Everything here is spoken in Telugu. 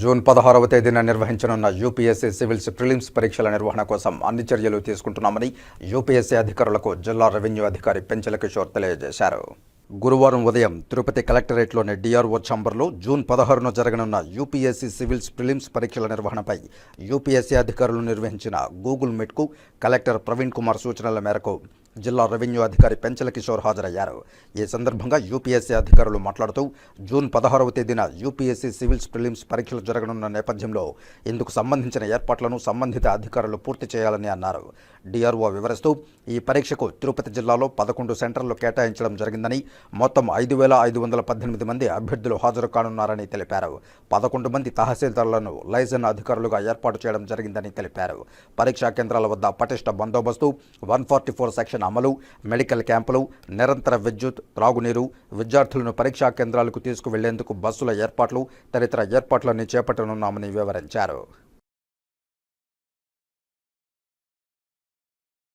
జూన్ పదహారవ తేదీన నిర్వహించనున్న యూపీఎస్సీ సివిల్స్ ప్రిలిమ్స్ పరీక్షల నిర్వహణ కోసం అన్ని చర్యలు తీసుకుంటున్నామని యూపీఎస్సీ అధికారులకు జిల్లా రెవెన్యూ అధికారి పెంచల కిషోర్ తెలియజేశారు. గురువారం ఉదయం తిరుపతి కలెక్టరేట్లోని డిఆర్ఓ ఛాంబర్లో జూన్ పదహారున జరగనున్న యూపీఎస్సీ సివిల్స్ ప్రిలిమ్స్ పరీక్షల నిర్వహణపై యూపీఎస్సీ అధికారులు నిర్వహించిన గూగుల్ మీట్కు కలెక్టర్ ప్రవీణ్ కుమార్ సూచనల మేరకు జిల్లా రెవెన్యూ అధికారి పెంచల కిషోర్ హాజరయ్యారు. ఈ సందర్భంగా యూపీఎస్సీ అధికారులు మాట్లాడుతూ జూన్ పదహారవ తేదీన యూపీఎస్సీ సివిల్స్ ప్రిలిమ్స్ పరీక్షలు జరగనున్న నేపథ్యంలో ఇందుకు సంబంధించిన ఏర్పాట్లను సంబంధిత అధికారులు పూర్తి చేయాలని అన్నారు. డిఆర్ఓ వివరిస్తూ ఈ పరీక్షకు తిరుపతి జిల్లాలో పదకొండు సెంటర్లు కేటాయించడం జరిగిందని మొత్తం ఐదు వేల ఐదు వందల పద్దెనిమిది మంది అభ్యర్థులు హాజరు కానున్నారని తెలిపారు. పదకొండు మంది తహసీల్దారులను లైజన్ అధికారులుగా ఏర్పాటు చేయడం జరిగిందని తెలిపారు. పరీక్షా కేంద్రాల వద్ద పటిష్ట బందోబస్తు వన్ ఫార్టీ ఫోర్ సెక్షన్ అమలు మెడికల్ క్యాంపులు నిరంతర విద్యుత్ త్రాగునీరు విద్యార్థులను పరీక్షా కేంద్రాలకు తీసుకువెళ్ళేందుకు బస్సుల ఏర్పాట్లు తదితర ఏర్పాట్లన్నీ చేపట్టనున్నామని వివరించారు.